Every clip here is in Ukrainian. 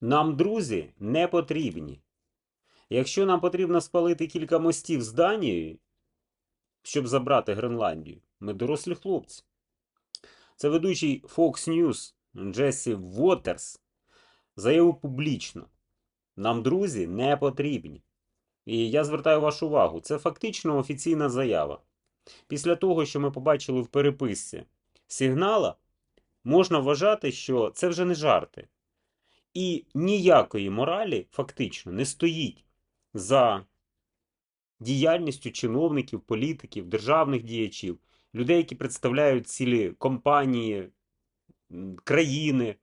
Нам друзі не потрібні. Якщо нам потрібно спалити кілька мостів з Данією, щоб забрати Гренландію, ми дорослі хлопці. Це ведучий Fox News Джесі Уотерс заявив публічно: нам друзі не потрібні. І я звертаю вашу увагу, це фактично офіційна заява. Після того, що ми побачили в переписці сигнала, можна вважати, що це вже не жарти. І ніякої моралі фактично не стоїть за діяльністю чиновників, політиків, державних діячів, людей, які представляють цілі компанії, країни,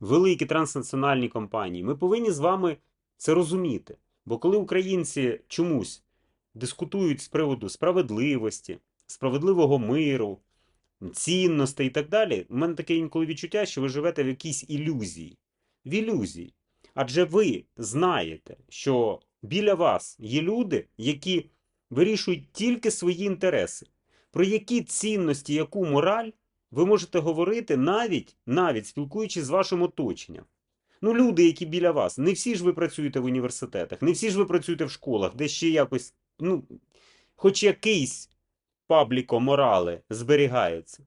великі транснаціональні компанії. Ми повинні з вами це розуміти. Бо коли українці чомусь дискутують з приводу справедливості, справедливого миру, цінностей і так далі, у мене таке інколи відчуття, що ви живете в якійсь ілюзії. В ілюзії. Адже ви знаєте, що біля вас є люди, які вирішують тільки свої інтереси. Про які цінності, яку мораль ви можете говорити навіть, навіть спілкуючись з вашим оточенням. Ну, люди, які біля вас, не всі ж ви працюєте в університетах, не всі ж ви працюєте в школах, де ще якось, ну, хоч якийсь пабліко морали зберігається.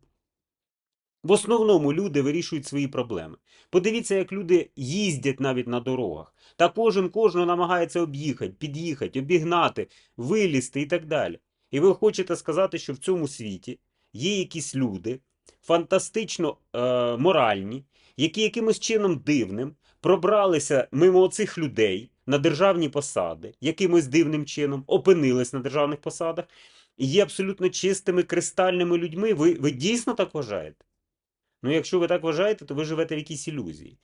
В основному люди вирішують свої проблеми. Подивіться, як люди їздять навіть на дорогах. Та кожен кожного намагається об'їхати, під'їхати, обігнати, вилізти і так далі. І ви хочете сказати, що в цьому світі є якісь люди, фантастично е, моральні, які якимось чином дивним пробралися мимо оцих людей на державні посади, якимось дивним чином опинились на державних посадах, і є абсолютно чистими кристальними людьми. Ви, ви дійсно так вважаєте? Ну, якщо ви так вважаєте, то ви живете в якійсь ілюзії.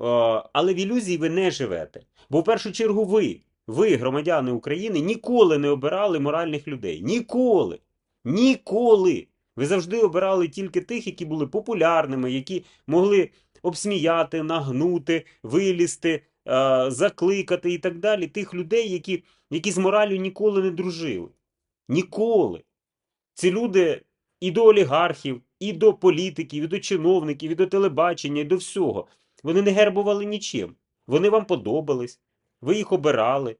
Е, Але в ілюзії ви не живете. Бо в першу чергу ви, ви, громадяни України, ніколи не обирали моральних людей. Ніколи. Ніколи. Ви завжди обирали тільки тих, які були популярними, які могли обсміяти, нагнути, вилізти, е, закликати і так далі. Тих людей, які, які з моралю ніколи не дружили. Ніколи. Ці люди і до олігархів, і до політиків, і до чиновників, і до телебачення, і до всього. Вони не гербували нічим. Вони вам подобались, ви їх обирали.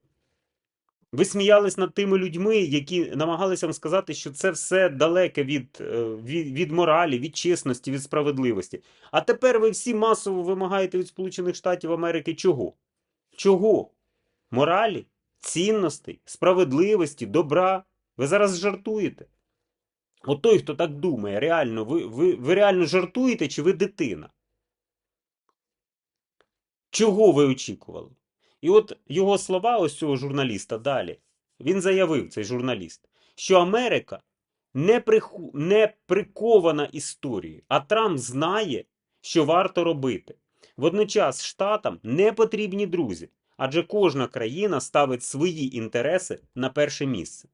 Ви сміялись над тими людьми, які намагалися вам сказати, що це все далеке від, е, від, від моралі, від чесності, від справедливості. А тепер ви всі масово вимагаєте від Сполучених Штатів Америки чого? Чого? Моралі, цінностей, справедливості, добра. Ви зараз жартуєте. От той, хто так думає, реально, ви, ви, ви реально жартуєте, чи ви дитина? Чого ви очікували? І от його слова, ось цього журналіста далі, він заявив, цей журналіст, що Америка не, приху, не прикована історією, а Трамп знає, що варто робити. Водночас Штатам не потрібні друзі, адже кожна країна ставить свої інтереси на перше місце.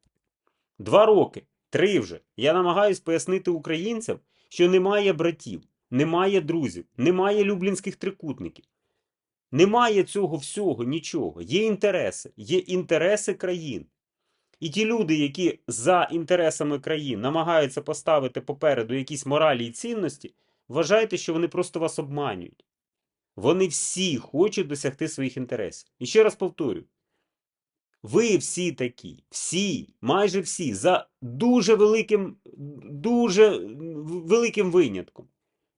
Два роки, три вже, я намагаюсь пояснити українцям, що немає братів, немає друзів, немає люблінських трикутників. Немає цього всього, нічого. Є інтереси, є інтереси країн. І ті люди, які за інтересами країн намагаються поставити попереду якісь моралі і цінності, вважайте, що вони просто вас обманюють. Вони всі хочуть досягти своїх інтересів. І ще раз повторю: ви всі такі, всі, майже всі, за дуже великим, дуже великим винятком.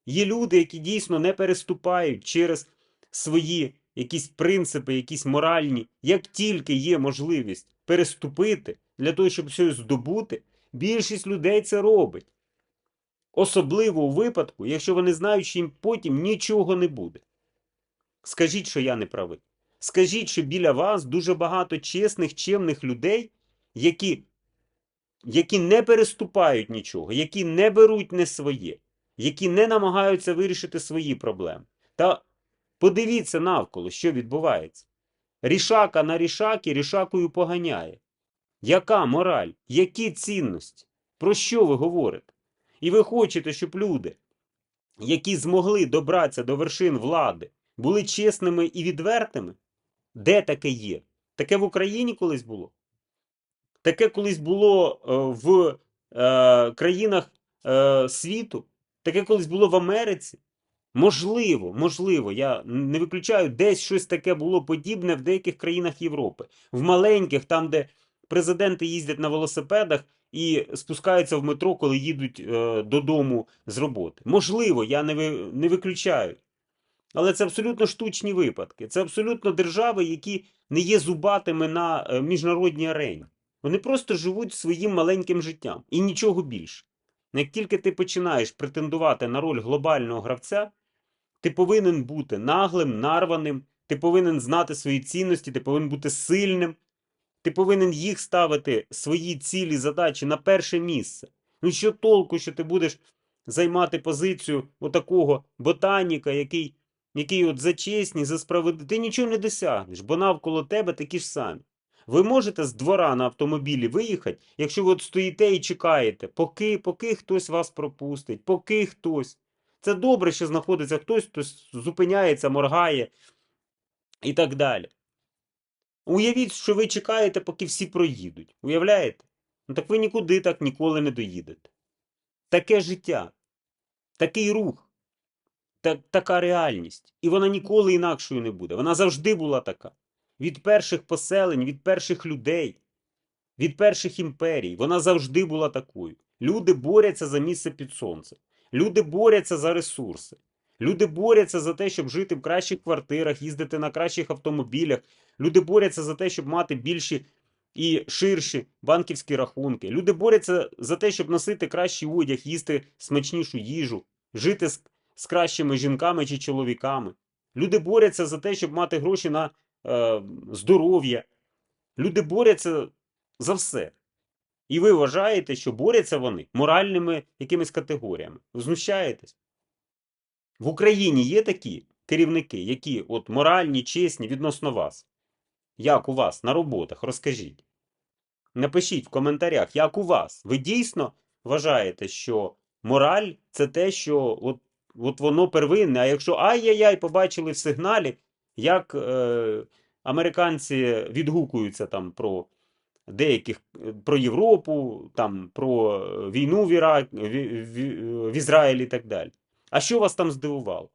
Є люди, які дійсно не переступають через свої якісь принципи, якісь моральні, як тільки є можливість переступити для того, щоб щось здобути, більшість людей це робить. Особливо у випадку, якщо вони знають, що їм потім нічого не буде. Скажіть, що я не правий. Скажіть, що біля вас дуже багато чесних, чемних людей, які, які не переступають нічого, які не беруть не своє, які не намагаються вирішити свої проблеми. Та Подивіться навколо, що відбувається. Рішака на рішаки рішакою поганяє. Яка мораль? Які цінності? Про що ви говорите? І ви хочете, щоб люди, які змогли добратися до вершин влади, були чесними і відвертими? Де таке є? Таке в Україні колись було? Таке колись було е, в е, країнах е, світу? Таке колись було в Америці? Можливо, можливо, я не виключаю, десь щось таке було подібне в деяких країнах Європи. В маленьких, там, де президенти їздять на велосипедах і спускаються в метро, коли їдуть е, додому з роботи. Можливо, я не, ви, не виключаю. Але це абсолютно штучні випадки. Це абсолютно держави, які не є зубатими на е, міжнародній арені. Вони просто живуть своїм маленьким життям і нічого більше. Як тільки ти починаєш претендувати на роль глобального гравця, ти повинен бути наглим, нарваним, ти повинен знати свої цінності, ти повинен бути сильним, ти повинен їх ставити свої цілі, задачі на перше місце. Ну що толку, що ти будеш займати позицію отакого ботаніка, який, який от за чесність, за справедливість, ти нічого не досягнеш, бо навколо тебе такі ж самі. Ви можете з двора на автомобілі виїхати, якщо ви от стоїте і чекаєте, поки, поки хтось вас пропустить, поки хтось. Це добре, що знаходиться хтось, хто зупиняється, моргає і так далі. Уявіть, що ви чекаєте, поки всі проїдуть. Уявляєте? Ну так ви нікуди так ніколи не доїдете. Таке життя, такий рух, та, така реальність. І вона ніколи інакшою не буде. Вона завжди була така. Від перших поселень, від перших людей, від перших імперій. Вона завжди була такою. Люди борються за місце під сонцем. Люди борються за ресурси. Люди борються за те, щоб жити в кращих квартирах, їздити на кращих автомобілях. Люди борються за те, щоб мати більші і ширші банківські рахунки. Люди борються за те, щоб носити кращий одяг, їсти смачнішу їжу, жити з, кращими жінками чи чоловіками. Люди борються за те, щоб мати гроші на е, здоров'я. Люди борються за все. І ви вважаєте, що борються вони моральними якимись категоріями. Ви знущаєтесь? В Україні є такі керівники, які от моральні, чесні відносно вас. Як у вас на роботах? Розкажіть. Напишіть в коментарях, як у вас. Ви дійсно вважаєте, що мораль це те, що от, от воно первинне. А якщо ай-яй-яй, побачили в сигналі, як е, американці відгукуються там про деяких про Європу, там про війну в, Іра... в, в, в Ізраїлі і так далі. А що вас там здивувало?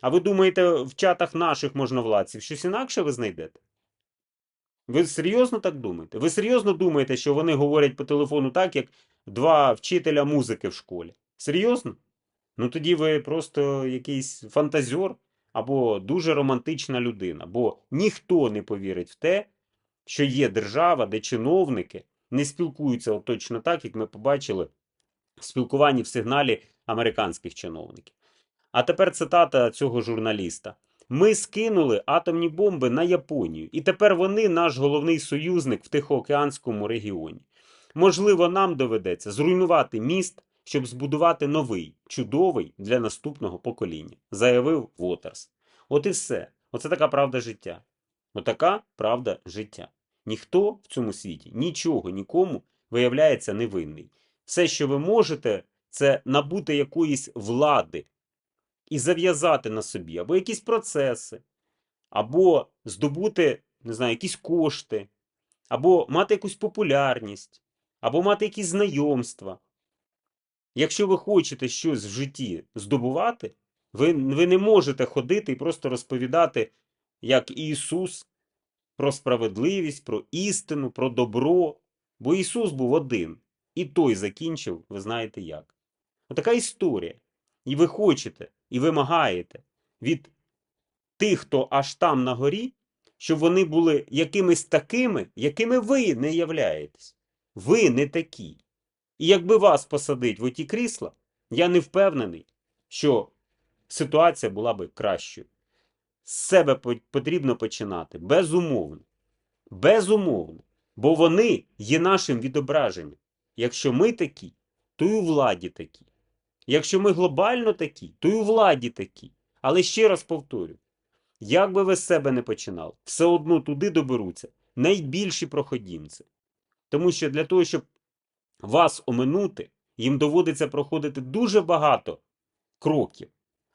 А ви думаєте, в чатах наших можновладців щось інакше ви знайдете? Ви серйозно так думаєте? Ви серйозно думаєте, що вони говорять по телефону так, як два вчителя музики в школі? Серйозно? Ну тоді ви просто якийсь фантазер або дуже романтична людина, бо ніхто не повірить в те, що є держава, де чиновники не спілкуються точно так, як ми побачили в спілкуванні в сигналі американських чиновників. А тепер цитата цього журналіста. Ми скинули атомні бомби на Японію, і тепер вони наш головний союзник в Тихоокеанському регіоні. Можливо, нам доведеться зруйнувати міст, щоб збудувати новий, чудовий для наступного покоління, заявив Вотерс. От і все. Оце така правда життя. Отака правда життя. Ніхто в цьому світі нічого нікому виявляється невинний. Все, що ви можете, це набути якоїсь влади і зав'язати на собі або якісь процеси, або здобути, не знаю, якісь кошти, або мати якусь популярність, або мати якісь знайомства. Якщо ви хочете щось в житті здобувати, ви, ви не можете ходити і просто розповідати, як Ісус, про справедливість, про істину, про добро. Бо Ісус був один. І той закінчив, ви знаєте як. Отака історія. І ви хочете, і вимагаєте від тих, хто аж там на горі, щоб вони були якимись такими, якими ви не являєтесь. Ви не такі. І якби вас посадить в оті крісла, я не впевнений, що ситуація була би кращою. З себе потрібно починати безумовно. Безумовно. Бо вони є нашим відображенням. Якщо ми такі, то і у владі такі. Якщо ми глобально такі, то і у владі такі. Але ще раз повторю: як би ви з себе не починали, все одно туди доберуться найбільші проходімці. Тому що для того, щоб вас оминути, їм доводиться проходити дуже багато кроків.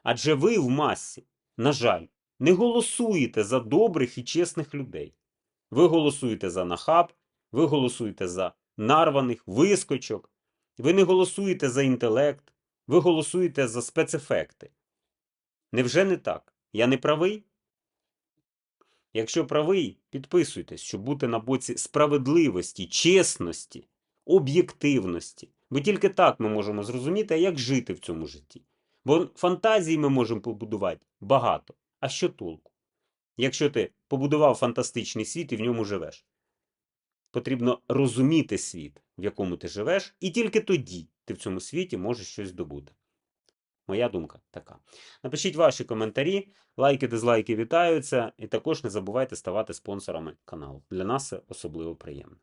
Адже ви в масі, на жаль, не голосуєте за добрих і чесних людей. Ви голосуєте за нахаб, ви голосуєте за нарваних, вискочок, ви не голосуєте за інтелект, ви голосуєте за спецефекти. Невже не так? Я не правий? Якщо правий, підписуйтесь, щоб бути на боці справедливості, чесності, об'єктивності. Бо тільки так ми можемо зрозуміти, як жити в цьому житті. Бо фантазії ми можемо побудувати багато. А що толку? Якщо ти побудував фантастичний світ і в ньому живеш. Потрібно розуміти світ, в якому ти живеш, і тільки тоді ти в цьому світі можеш щось здобути. Моя думка така. Напишіть ваші коментарі, лайки, дизлайки вітаються, і також не забувайте ставати спонсорами каналу. Для нас це особливо приємно.